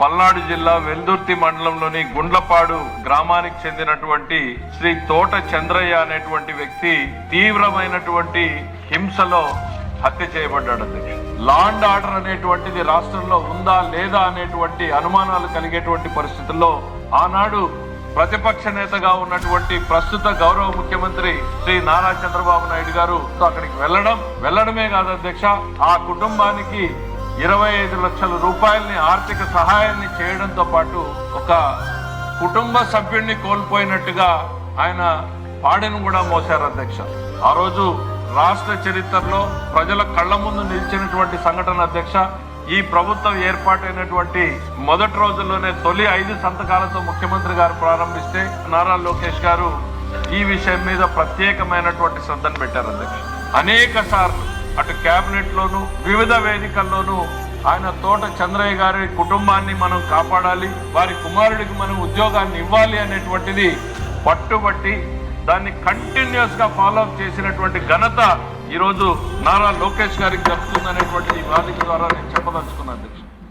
పల్నాడు జిల్లా వెల్దుర్తి మండలంలోని గుండ్లపాడు గ్రామానికి చెందినటువంటి శ్రీ తోట చంద్రయ్య అనేటువంటి వ్యక్తి తీవ్రమైనటువంటి హింసలో హత్య చేయబడ్డాడు అధ్యక్ష లాండ్ ఆర్డర్ అనేటువంటిది రాష్ట్రంలో ఉందా లేదా అనేటువంటి అనుమానాలు కలిగేటువంటి పరిస్థితుల్లో ఆనాడు ప్రతిపక్ష నేతగా ఉన్నటువంటి ప్రస్తుత గౌరవ ముఖ్యమంత్రి శ్రీ నారా చంద్రబాబు నాయుడు గారు అక్కడికి వెళ్ళడం వెళ్ళడమే కాదు అధ్యక్ష ఆ కుటుంబానికి ఇరవై ఐదు లక్షల రూపాయలని ఆర్థిక సహాయాన్ని చేయడంతో పాటు ఒక కుటుంబ సభ్యుడిని కోల్పోయినట్టుగా ఆయన పాడెను కూడా మోశారు అధ్యక్ష. ఆ రోజు రాష్ట్ర చరిత్రలో ప్రజల కళ్ళ ముందు నిలిచినటువంటి సంఘటన అధ్యక్ష. ఈ ప్రభుత్వం ఏర్పాటైనటువంటి మొదటి రోజుల్లోనే తొలి ఐదు సంతకాలతో ముఖ్యమంత్రి గారు ప్రారంభిస్తే నారా లోకేష్ గారు ఈ విషయం మీద ప్రత్యేకమైనటువంటి శ్రద్ధను పెట్టారు అధ్యక్ష. అనేక సార్లు అటు క్యాబినెట్లోనూ వివిధ వేదికల్లోనూ ఆయన తోట చంద్రయ్య గారి కుటుంబాన్ని మనం కాపాడాలి వారి కుమారుడికి మనం ఉద్యోగాన్ని ఇవ్వాలి అనేటువంటిది పట్టుబట్టి దాన్ని కంటిన్యూస్గా ఫాలోఅప్ చేసినటువంటి ఘనత ఈరోజు నారా లోకేష్ గారికి దక్కుతుందనేటువంటి ఈ వేదిక ద్వారా నేను చెప్పదలుచుకున్నాను.